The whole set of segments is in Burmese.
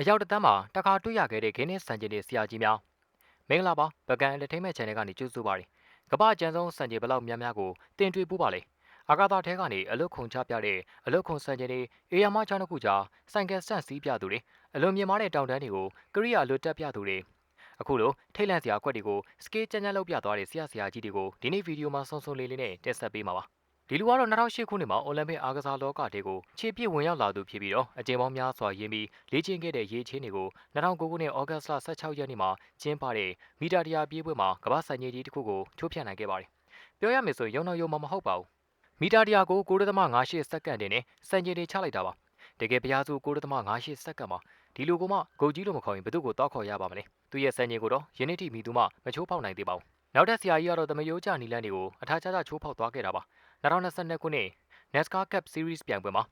အရောက်တစ်တန်းမှာတခါတွေ့ရခဲ့တဲ့ခင်းနဲ့စံကျင်တွေဆရာကြီးများမင်္ဂလာပါပကံ entertainment channel ကနေကြိုဆိုပါရစေကမ္ဘာအကျန်းဆုံးစံကျင်ဘလောက်များများကိုတင်တွေ့ပူးပါလေအာကာသထဲကနေအလုတ်ခုံချပြတဲ့အလုတ်ခုံစံကျင်တွေအေယာမချောင်းတစ်ခုကြားဆိုင်ကယ်ဆန့်စီးပြသူတွေအလွန်မြင်မာတဲ့တောင်တန်းတွေကိုကရိယာလွတ်တက်ပြသူတွေအခုလိုထိတ်လန့်စရာအကွက်တွေကိုစကေးကြမ်းကြမ်းလောက်ပြသွားတဲ့ဆရာဆရာကြီးတွေကိုဒီနေ့ဗီဒီယိုမှာစုံစုံလေးလေးနဲ့တက်ဆက်ပေးမှာပါ ဒီလူကတော့2008ခုနှစ်မှာအိုလံပစ်အားကစားလောကတေကိုခြေပြည့်ဝင်ရောက်လာသူဖြစ်ပြီးတော့အကျဉ်းပေါင်းများစွာရင်းပြီးလေ့ကျင့်ခဲ့တဲ့ရေချင်းတွေကို2009ခုနှစ်ဩဂတ်စ်လ16ရက်နေ့မှာကျင်းပတဲ့မီတာတရာပြေးပွဲမှာကမ္ဘာစံကြီးကြီးတစ်ခုကိုချိုးဖျက်နိုင်ခဲ့ပါတယ်။ပြောရမယ်ဆိုရင်ရုံတော့ရုံမမဟုတ်ပါဘူး။မီတာတရာကို9.58စက္ကန့်တင်နဲ့စံကြီးတွေချလိုက်တာပါ။တကယ်ပြားစု9.58စက္ကန့်မှာဒီလူကမှဂုတ်ကြီးလို့မခေါ်ရင်ဘယ်သူကိုတောက်ခေါ်ရပါမလဲ။သူရဲ့စံကြီးကိုတော့ယနေ့ထိမိသူမှမချိုးဖောက်နိုင်သေးပါဘူး။နောက်ထပ်ဆရာကြီးကတော့တမယိုးကြနီလန်းတွေကိုအထာချာချချိုးဖောက်သွားခဲ့တာပါ 2022ခုနှစ် NASCAR Cup Series ပြိုင်ပွဲမှာ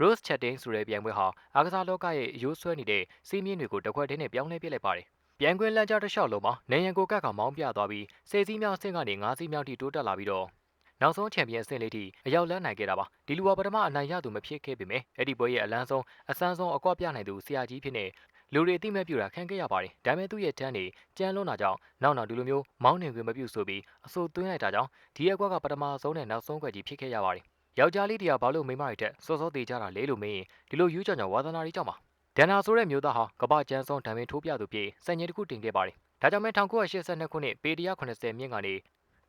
Rose Chatting ဆိုတဲ့ပြိုင်ပွဲဟာအားကစားလောကရဲ့အယိုးဆွဲနေတဲ့စီးမြင့်တွေကိုတစ်ခွက်တည်းနဲ့ပြောင်းလဲပြစ်လိုက်ပါတယ်။ပြိုင်ပွဲလမ်းကြားတစ်လျှောက်လုံးမှာနေရန်ကိုကတ်ကမောင်းပြသွားပြီးဆယ်စီးမြောက်အဆင့်ကနေ၅စီးမြောက်ထိတိုးတက်လာပြီးတော့နောက်ဆုံးချန်ပီယံအဆင့်လေးထိအရောက်လန်းနိုင်ခဲ့တာပါဒီလူကပထမအနိုင်ရသူမဖြစ်ခဲ့ပေမဲ့အဲ့ဒီပွဲရဲ့အလန်းဆုံးအဆန်းဆုံးအကွက်ပြနိုင်သူဆရာကြီးဖြစ်နေ လူတွေအသိမဲ့ပြူတာခံခဲ့ရပါတယ်ဒါပေမဲ့သူ့ရဲ့တန်းနေကြမ်းလွန်းတာကြောင့်နောက်နောက်ဒီလိုမျိုးမောင်းနှင်ခွင့်မပြုဆိုပြီးအဆိုသွင်းလိုက်တာကြောင့်ဒီအကွက်ကပထမဆုံးနဲ့နောက်ဆုံးကွက်ကြီးဖြစ်ခဲ့ရပါတယ်ယောက်ျားလေးတရားဘာလို့မိန်းမတွေတက်စောစောသေးကြတာလဲလို့မေးရင်ဒီလိုယူးကြောင်ကြောင်ဝါသနာတွေကြောင့်ပါဒန်နာဆိုတဲ့မျိုးသားဟာကပ္ပကျန်းဆုံးဒဏ်ပင်ထိုးပြသူပြေစံချိန်တစ်ခုတင်ခဲ့ပါတယ်ဒါကြောင့်မဲ1982ခုနှစ်ပေ180မြင့်ကနေ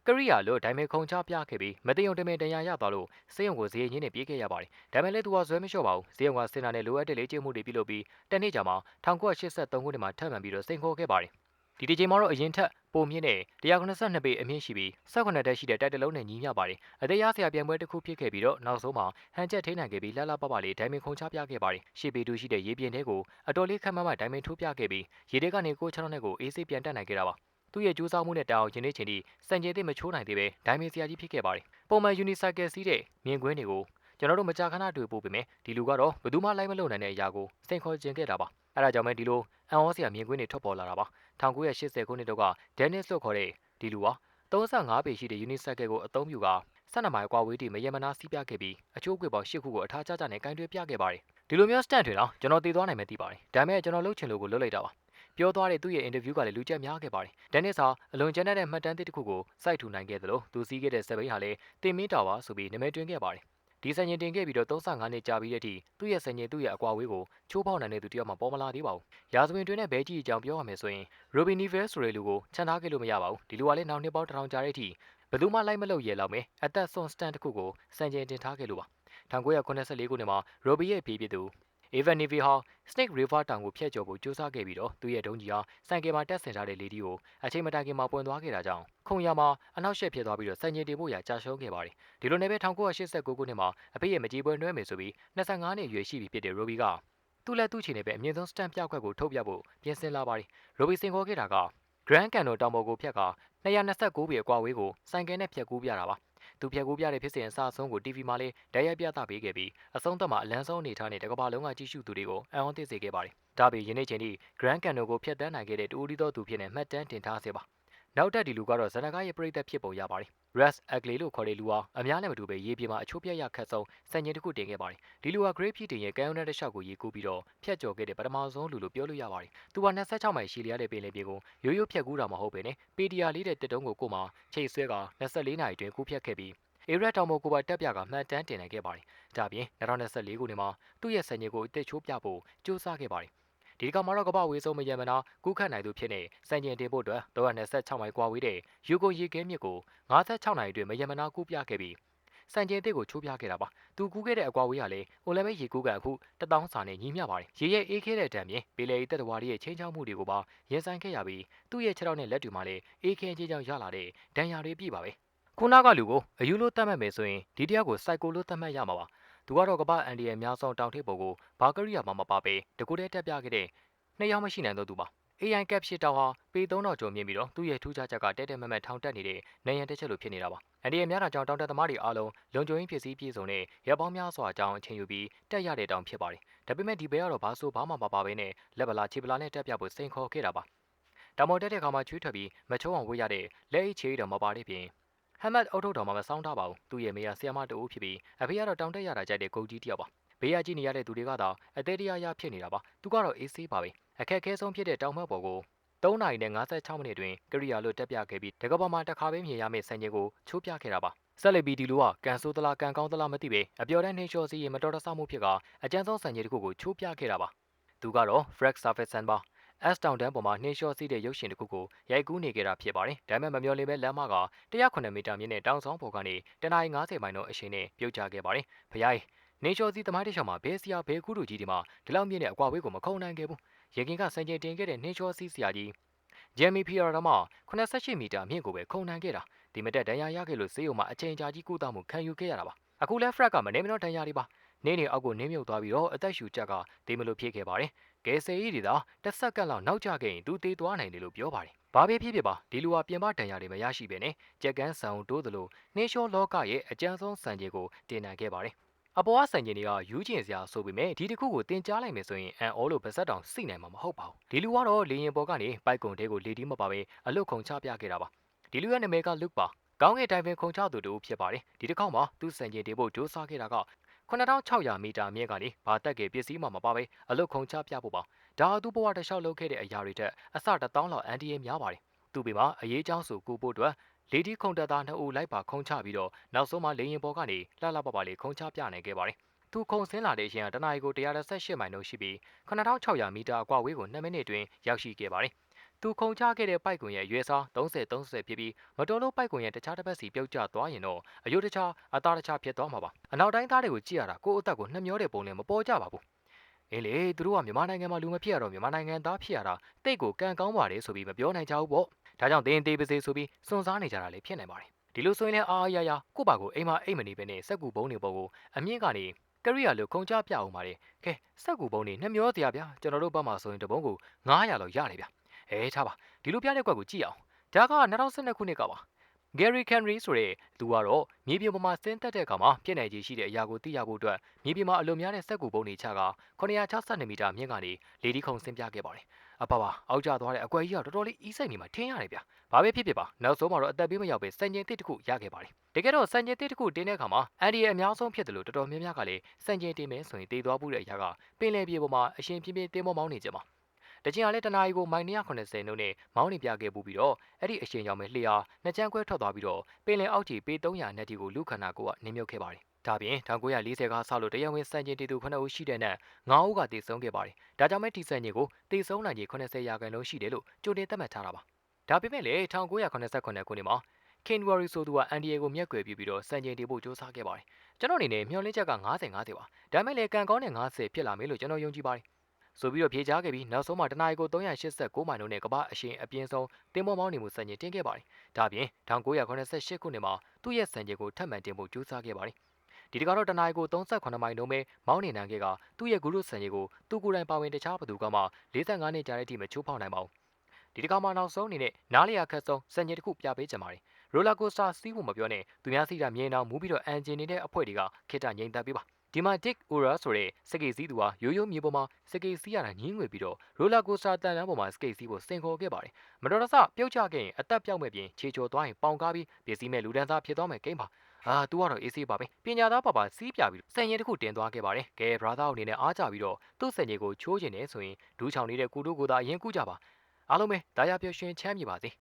ကရိယာလို့ဒိုင်မဲခုံချပြခဲ့ပြီးမသိုံတမင်တရားရသွားလို့စေယုံကိုဈေးရင်းနဲ့ပြေးခဲ့ရပါတယ်ဒါပေမဲ့လည်းသူကဇွဲမလျှော့ပါဘူးဈေးုံကစင်နာနဲ့လိုအပ်တဲ့လေ့ကျင့်မှုတွေပြုလုပ်ပြီးတနေ့ကြာမှ1983ခုနှစ်မှာထပ်မံပြီးတော့စိန်ခေါ်ခဲ့ပါတယ်ဒီတစ်ချိန်မှာတော့အရင်ထက်ပိုမြင့်တဲ့192ပေအမြင့်ရှိပြီး18တက်ရှိတဲ့တိုက်တလုံးနဲ့ညီမျှပါတယ်အသေးရဆရာပြန်ပွဲတစ်ခုဖြစ်ခဲ့ပြီးတော့နောက်ဆုံးမှာဟန်ချက်ထိနိုင်ခဲ့ပြီးလှလှပပလေးဒိုင်မင်ခုံချပြခဲ့ပါတယ်ရှေ့ပေတူရှိတဲ့ရေပြင်ထဲကိုအတော်လေးခက်မမဒိုင်မင်ထိုးပြခဲ့ပြီးရေထဲကနေကိုချောင်းနဲ့ကိုအေးဆေးပြန်တက်နိုင်ခဲ့တာပါ သူ့ရဲ့ကြိုးစားမှုနဲ့တောင်းရင်နေချင်းဒီစံကျင်သိမချိုးနိုင်သေးပဲဒိုင်မင်ဆရာကြီးဖြစ်ခဲ့ပါတယ်ပုံမှန်ယူနီဆိုင်ကယ်စီးတဲ့မြင်ကွင်းတွေကိုကျွန်တော်တို့မကြာခဏတွေ့ပို့ပေမဲ့ဒီလူကတော့ဘယ်သူမှလိုက်မလို့နိုင်တဲ့အရာကိုစိန်ခေါ်ခြင်းခဲ့တာပါအဲဒါကြောင့်ပဲဒီလိုအန်အောစရာမြင်ကွင်းတွေထွက်ပေါ်လာတာပါ1980ခုနှစ်တုန်းကဒန်နစ်လို့ခေါ်တဲ့ဒီလူဟာ35ပေရှိတဲ့ unicycle ကိုအသုံးပြုက12မိုင်ကွာဝေးတီမယမနာစီးပြခဲ့ပြီးအချိုးကွေပေါင်း10ခုကိုအထားကျကျနဲ့ကင်တွဲပြခဲ့ပါတယ်ဒီလိုမျိုး stand တွေတော့ကျွန်တော်တည်သွားနိုင်မယ်သိပါတယ်ဒါပေမဲ့ကျွန်တော်လှုပ်ချင်လို့ကိုလွတ်လိုက်တာပါ ပြောသွားတဲ့သူ့ရဲ့ interview ကလည်းလူကြက်များခဲ့ပါတယ်ဒန်နစ်ဟာအလွန်ကျန်းတဲ့မှတ်တမ်းတစ်ခုကိုစိုက်ထူနိုင်ခဲ့သလိုသူစီးခဲ့တဲ့စပိန်ဟာလည်းတင်မင်းတာဝါဆိုပြီးနာမည်တွင်ခဲ့ပါတယ်ဒီစံချိန်တင်ခဲ့ပြီးတော့35နှစ်ကြာပြီးတဲ့အထိသူ့ရဲ့စံချိန်သူ့ရဲ့အကွာဝေးကိုချိုးဖောက်နိုင်တဲ့သူတယောက်မှပေါ်မလာသေးပါဘူး။ရာဇဝင်တွင်နဲ့ဘဲကြီးအကြောင်းပြောရမယ်ဆိုရင် Robin Nivel ဆိုတဲ့လူကိုချန်ထားခဲ့လို့မရပါဘူး။ဒီလူကလည်းနောက်နှစ်ပေါင်းတစ်ထောင်ကြာတဲ့အထိဘယ်သူမှလိုက်မလို့ရဲလောက်မယ်အသက်ဆွန်စတန်တစ်ခုကိုစံချိန်တင်ထားခဲ့လို့ပါ။1984ခုနှစ်မှာ Robbie ရဲ့ဖေးဖြစ်သူ Evan Navy ဟာ Snake River တောင်ကိုဖျက်ကျော်ဖို့ကြိုးစားခဲ့ပြီးတော့သူ့ရဲ့ဒုံးကြီးဟာဆိုင်ကယ်မှာတက်ဆင်ထားတဲ့လေဒီကိုအချိန်မတိုင်ခင်မှာပွင့်သွားခဲ့တာကြောင့်ခုံရမှာအနောက်ရှက်ဖြစ်သွားပြီးတော့စံချိန်တင်ဖို့ရာကြာရှုံးခဲ့ပါတယ်။ဒီလိုနဲ့ပဲ1989ခုနှစ်မှာအဖေရဲ့မကြီးပွဲနှွဲမယ်ဆိုပြီး25နှစ်အရွယ်ရှိပြီဖြစ်တဲ့ Robbie ကသူ့လက်သူ့ချီနေပဲအမြင့်ဆုံးစတန်ပြခွက်ကိုထုတ်ပြဖို့ပြင်ဆင်လာပါတယ်။ Robbie စင်ခေါ်ခဲ့တာက Grand Canyon တောင်ပေါ်ကိုဖြတ်က229ပေအကွာဝေးကိုဆိုင်ကယ်နဲ့ဖြတ်ကူးပြတာပါ။ သူဖြတ်ကူးပြတဲ့ဖြစ်စဉ်အစအဆုံးကို TV မှာလည်းဓာတ်ရိုက်ပြသပေးခဲ့ပြီးအဆုံးသတ်မှာအလန်းဆုံးအနေထားနဲ့တကမ္ဘာလုံးကကြည့်ရှုသူတွေကိုအံ့ဩသင့်စေခဲ့ပါတယ်။ဒါပေယနေ့ချိန်ထိ Grand Canyon ကိုဖျက်တမ်းနိုင်ခဲ့တဲ့တူဦးဒီသောသူဖြစ်နေမှတ်တမ်းတင်ထားစေပါ။ နောက်တက်ဒီလူကတော့ဇနကားရဲ့ပြိသက်ဖြစ်ပုံရပါတယ်။ Russ Ugly လို့ခေါ်တဲ့လူဟာအများနဲ့မတူပဲရေပြေမှာအချိုးပြက်ရခတ်ဆုံးစံချိန်တစ်ခုတင်ခဲ့ပါတယ်။ဒီလူဟာ Great ဖြစ်တင်ရဲ့ကံရုံးတဲ့တစ်လျှောက်ကိုရေကူးပြီးတော့ဖြတ်ကျော်ခဲ့တဲ့ပထမဆုံးလူလို့ပြောလို့ရပါတယ်။သူဟာ26မိုင်ရှည်လျားတဲ့ပင်လယ်ပြင်ကိုရိုးရိုးဖြတ်ကူးတာမဟုတ်ပဲနဲ့ပေဒီယာလေးတဲ့တစ်တုံးကိုကိုမှချိတ်ဆွဲက24နာရီတွင်ကူးဖြတ်ခဲ့ပြီးအေရက်တောင်ပေါ်ကိုပါတက်ပြကမှန်တမ်းတင်နိုင်ခဲ့ပါတယ်။ဒါပြင်2024ခုနှစ်မှာသူ့ရဲ့စံချိန်ကိုအသက်ချိုးပြဖို့စူးစမ်းခဲ့ပါတယ် ဒီကမှာတော့ကပဝေးဆုံးမယံမနာကူးခတ်နိုင်သူဖြစ်နေစံကျင်တင်ဖို့အတွက်326မိုင်ကွာဝေးတဲ့ယူကိုရေကဲမြစ်ကို56နိုင်အတွင်းမယံမနာကူးပြခဲ့ပြီးစံကျင်တစ်ကိုချိုးပြခဲ့တာပါသူကူးခဲ့တဲ့အကွာဝေးကလည်းအိုလံပစ်ရေကူးကန်အခုတထောင်စာနဲ့ညီမျှပါတယ်ရေရဲ့အေးခဲတဲ့တံပြင်ပေလေတက်တဝါရဲ့ချင်းချောင်းမှုတွေကိုပါရင်ဆိုင်ခဲ့ရပြီးသူ့ရဲ့ခြေထောက်နဲ့လက်တွေမှာလည်းအေးခဲချင်းချောင်းရလာတဲ့ဒဏ်ရာတွေပြည့်ပါပဲခုနကလူကိုအယူလို့တတ်မှတ်မယ်ဆိုရင်ဒီတယောက်ကိုစိုက်ကိုလို့တတ်မှတ်ရမှာပါ သူကတော့ကပအန်ဒီရဲ့အများဆုံးတောင်ထိပ်ပေါ်ကိုဘာကရိယာမှမပါပဲတကူတည်းတက်ပြခဲ့တဲ့နှစ်ယောက်မရှိနိုင်တော့သူပါ AI cap ရှစ်တောင်ဟာပေ3000ကျော်မြင့်ပြီးတော့သူ့ရဲ့ထူးခြားချက်ကတဲတဲမမတ်ထောင်တက်နေတဲ့နေရန်တက်ချက်လိုဖြစ်နေတာပါအန်ဒီရဲ့များတာကြောင့်တောင်တက်သမားတွေအားလုံးလုံခြုံရေးဖြစ်စည်းပြည့်စုံတဲ့ရပ်ပေါင်းများစွာအကြောင်းအချိန်ယူပြီးတက်ရတဲ့တောင်ဖြစ်ပါတယ်ဒါပေမဲ့ဒီဘဲကတော့ဘာဆိုဘာမှမပါဘဲနဲ့လက်ပလာခြေပလာနဲ့တက်ပြဖို့စိန်ခေါ်ခဲ့တာပါတောင်ပေါ်တက်တဲ့ခါမှာချွေးထွက်ပြီးမချုံအောင်ဝေးရတဲ့လက်အိတ်ချေးတော်မပါတဲ့ပြင် ဟမ်မတ်အုတ်ထုတ်တော်မှာမဆောင်းထားပါဘူးသူ့ရဲ့မေယာဆီယမတူဖြစ်ပြီးအဖေကတော့တောင်တက်ရတာကြိုက်တဲ့ဂုတ်ကြီးတယောက်ပါဘေးရကြည့်နေရတဲ့သူတွေကသာအသေးတရားရဖြစ်နေတာပါသူကတော့အေးဆေးပါပဲအခက်အခဲဆုံးဖြစ်တဲ့တောင်မှတ်ပေါ်ကို3နာရီနဲ့56မိနစ်တွင်ကရိယာလို့တက်ပြခဲ့ပြီးတကဘာမှာတစ်ခါပဲမြင်ရမယ့်စံချိန်ကိုချိုးပြခဲ့တာပါဆက်လက်ပြီးဒီလူကကန်ဆိုးသလားကန်ကောင်းသလားမသိပဲအပျော်တမ်းနှိမ့်လျှော်စီရင်မတော်တဆမှုဖြစ်ကအကြမ်းဆုံးစံချိန်တစ်ခုကိုချိုးပြခဲ့တာပါသူကတော့ Frex Surface Sun ပါ S တောင်တန်းပေါ်မှာနှင်းလျှောစီးတဲ့ရုပ်ရှင်တစ်ခုကိုရိုက်ကူးနေကြတာဖြစ်ပါတယ်။ဒါပေမဲ့မမျော်လင့်ပဲလမ်းမက109မီတာမြင့်တဲ့တောင်ဆောင်ပေါ်ကနေတနအီ90မိုင်တော့အချိန်နဲ့ပြုတ်ကျခဲ့ပါတယ်။ဖျားနှင်းလျှောစီးသမားတစ်ချောင်းမှာဘဲစရာဘဲကူးလူကြီးဒီမှာဒီလောက်မြင့်တဲ့အကွာဝေးကိုမခုံနိုင်ခဲ့ဘူး။ရင်ကင်ကစံချိန်တင်ခဲ့တဲ့နှင်းလျှောစီးစရာကြီးဂျယ်မီဖီယာရမှာ88မီတာမြင့်ကိုပဲခုံနိုင်ခဲ့တာ။ဒီမတက်ဒဏ်ရာရခဲ့လို့စေးုံမှာအချိန်ကြာကြီးကုသမှုခံယူခဲ့ရတာပါ။အခုလဲ Fred ကမနေမတော့ဒဏ်ရာတွေပါ။နင်းနေအောက်ကိုနင်းမြုပ်သွားပြီးတော့အသက်ရှူချက်ကဒီမလို့ဖြစ်ခဲ့ပါတယ်။ ကဲဆယ်ကြီးတွေသာတစ်စက္ကန့်လောက်နောက်ကျခဲ့ရင်သူတေးသွားနိုင်တယ်လို့ပြောပါတယ်။ဘာပဲဖြစ်ဖြစ်ပါဒီလူဟာပြင်ပဒဏ်ရာတွေမရရှိဘဲနဲ့ကြက်ကန်းဆန်တိုးသလိုနှင်းလျှောလောကရဲ့အကြမ်းဆုံးစံချိန်ကိုတင်နိုင်ခဲ့ပါတယ်။အပေါ်အဆန်ကျင်တွေကယူးကျင်စရာဆိုပေမဲ့ဒီတစ်ခုကိုတင်ကြားလိုက်မယ်ဆိုရင်အန်အောလို့ပါဇက်တောင်စိနိုင်မှာမဟုတ်ပါဘူးဒီလူကတော့လေရင်ပေါ်ကနေပိုက်ကွန်တဲကိုလေတီးမပါပဲအလုတ်ခုံချပြခဲ့တာပါဒီလူရဲ့နာမည်ကလုတ်ပါကောင်းကင်တိုင်ပင်ခုံချသူတူဖြစ်ပါတယ်ဒီတစ်ခေါက်မှာသူ့စံကျင်တေဖို့စူးစမ်းခဲ့တာက 9600မီတာမြင့်ကနေဘာတက်ကေပစ္စည်းမှမပါပဲအလုတ်ခုံချပြဖို့ပါဒါသူ့ဘဝတစ်လျှောက်လုပ်ခဲ့တဲ့အရာတွေထက်အစတစ်တောင်းလောက်အန်တီရဲ့များပါတယ်သူ့ပေမှာအရေးချောင်းဆိုကူဖို့အတွက်လေဒီခုံတက်သားနှစ်ဦးလိုက်ပါခုံချပြီးတော့နောက်ဆုံးမှလေရင်ပေါ်ကနေလှလှပပလေးခုံချပြနိုင်ခဲ့ပါတယ်သူခုံဆင်းလာတဲ့အချိန်ကတနအီကို118မိုင်နှုန်းရှိပြီး9600မီတာအကွာဝေးကို2မိနစ်တွင်ရောက်ရှိခဲ့ပါတယ် သူခုံချခဲ့တဲ့ပိုက်ကွန်ရဲ့ရွယ်စား30 30ဖြစ်ပြီးမတော်လို့ပိုက်ကွန်ရဲ့တခြားတစ်ပတ်စီပြုတ်ကျသွားရင်တော့အယုတ်တခြားအသားတခြားဖြစ်သွားမှာပါအနောက်တိုင်းသားတွေကိုကြည့်ရတာကိုယ့်အသက်ကိုနှမျောတဲ့ပုံနဲ့မပေါ်ကြပါဘူးအေးလေသူတို့ကမြန်မာနိုင်ငံမှာလူမဖြစ်ရတော့မြန်မာနိုင်ငံသားဖြစ်ရတာတိတ်ကိုကံကောင်းပါတယ်ဆိုပြီးမပြောနိုင်ကြဘူးပေါ့ဒါကြောင့်တင်းသေးပါစေဆိုပြီးစွန့်စားနေကြတာလည်းဖြစ်နိုင်ပါတယ်ဒီလိုဆိုရင်လည်းအားအားရရကိုယ့်ဘာကိုအိမ်မှာအိမ်မနေပဲနဲ့စက်ကူဘုံတွေပေါ်ကိုအမြင့်ကနေကရိယာလို့ခုံချပြအောင်ပါတယ်ကဲစက်ကူဘုံတွေနှမျောတရားဗျာကျွန်တော်တို့ဘက်မှာဆိုရင်တဘုံကို900လောက်ရတယ်ဗျာ အဲထားပါဒီလိုပြတဲ့ကွက်ကိုကြည့်အောင်ဒါက2012ခုနှစ်ကပါ Gary Henry ဆိုတဲ့သူကတော့မြေပြင်ပေါ်မှာဆင်းသက်တဲ့အခါမှာပြည့်နိုင်ခြင်းရှိတဲ့အရာကိုသိရဖို့အတွက်မြေပြင်မှာအလွန်များတဲ့စက်ကူပုံတွေချက962မီတာမြင့်ကနေလေဒီခုံဆင်းပြခဲ့ပါတယ်။အပပါအောက်ကျသွားတဲ့အကွက်ကြီးကတော်တော်လေးအီးစိတ်နေမှထင်းရတယ်ဗျ။ဘာပဲဖြစ်ဖြစ်ပါနောက်ဆုံးမှာတော့အသက်ပေးမရောက်ပဲစံချိန်တစ်တစ်ခုရခဲ့ပါတယ်။တကယ်တော့စံချိန်တစ်တစ်ခုတင်းတဲ့အခါမှာအန်ဒီရဲ့အများဆုံးဖြစ်တယ်လို့တော်တော်များများကလည်းစံချိန်တင်မယ်ဆိုရင်တည်သွားမှုတဲ့အရာကပင်လယ်ပြေပေါ်မှာအရှင်ပြင်းပြင်းတင်းမောမောင်းနေကြမှာ တချင်ကလည်းတနာရီကိုမိုင်180နှုန်းနဲ့မောင်းနေပြခဲ့ပူပြီးတော့အဲ့ဒီအရှင်ကြောင့်ပဲလှေဟာနှစ်ချမ်းခွဲထွက်သွားပြီးတော့ပင်လယ်အောက်ခြေပေ300နဲ့တီကိုလူခန္ဓာကိုယ်ကနင်းမြုပ်ခဲ့ပါတယ်။ဒါပြင်1940ကစလို့တရားဝင်စံချိန်တီသူ9ဦးရှိတဲ့နဲ့9ဦးကတည်ဆုံးခဲ့ပါတယ်။ဒါကြောင့်မဲတီစံချိန်ကိုတည်ဆုံးနိုင်ခြေ80ရာခိုင်နှုန်းရှိတယ်လို့ကြိုတင်သတ်မှတ်ထားတာပါ။ဒါပေမဲ့လေ1989ခုနှစ်မှာခင်ဝရီဆိုသူကအန်ဒီယေကိုမျက်ကွယ်ပြပြီးတော့စံချိန်တီဖို့စ조사ခဲ့ပါတယ်။ကျွန်တော်အနေနဲ့မျှော်လင့်ချက်က90 50ပါ။ဒါမဲ့လေကံကောင်းတဲ့90ဖြစ်လာမယ်လို့ကျွန်တော်ယုံကြည်ပါတယ် ဆိုပြီးတော့ဖြေချခဲ့ပြီးနောက်ဆုံးမှာတနအီကို389မိုင်နှုန်းနဲ့ကမ္ဘာအရှင်အပြင်းဆုံးတင်မောမောင်းနေမှုစံချိန်တင်ခဲ့ပါတယ်။ဒါပြင်1988ခုနှစ်မှာသူ့ရဲ့စံချိန်ကိုထပ်မံတင်ဖို့ကြိုးစားခဲ့ပါတယ်။ဒီတကတော့တနအီကို38မိုင်နှုန်းပဲမောင်းနေနိုင်ခဲ့ကသူ့ရဲ့ဂုရုစံချိန်ကိုသူ့ကိုယ်တိုင်ပါဝင်တခြားဘသူကမှ45နှစ်ကြာတဲ့အထိမချိုးဖောက်နိုင်ပါဘူး။ဒီတကမှာနောက်ဆုံးအနေနဲ့နားလျာခက်ဆုံးစံချိန်တစ်ခုပြပေးချင်ပါတယ်။ရိုလာကိုစတာစီးဖို့မပြောနဲ့သူများစီတာမြင်အောင်မူးပြီးတော့အန်ဂျင်နေတဲ့အဖွဲတွေကခိတ္တငြိမ်သက်ပေးပါ။ ဒီမှာ Dick Ura ဆိုတဲ့စကေးစီးသူဟာရိုးရိုးမြေပေါ်မှာစကေးစီးရတာညင်းငွေပြီးတော့ရိုလာကိုစတာတန်လန်းပေါ်မှာစကေးစီးဖို့စင်ခေါ်ခဲ့ပါတယ်။မတော်တဆပြုတ်ချခဲ့ရင်အသက်ပြောက်မဲ့ပြင်ခြေချော်သွားရင်ပေါင်ကားပြီးပစ္စည်းမဲ့လူဒန်းသားဖြစ်သွားမယ်ကိန်းပါ။အာသူကတော့အေးဆေးပါပဲ။ပညာသားပါပါစီးပြပြီးစံရင်တစ်ခုတင်သွားခဲ့ပါတယ်။ကဲ brother အနေနဲ့အားကြပြီးတော့သူ့စံရင်ကိုချိုးကျင်နေဆိုရင်ဒူးချောင်နေတဲ့ကူတို့ကိုသာအရင်ကူကြပါ။အားလုံးပဲဒါရပြောရှင်ချမ်းမြေပါစေ။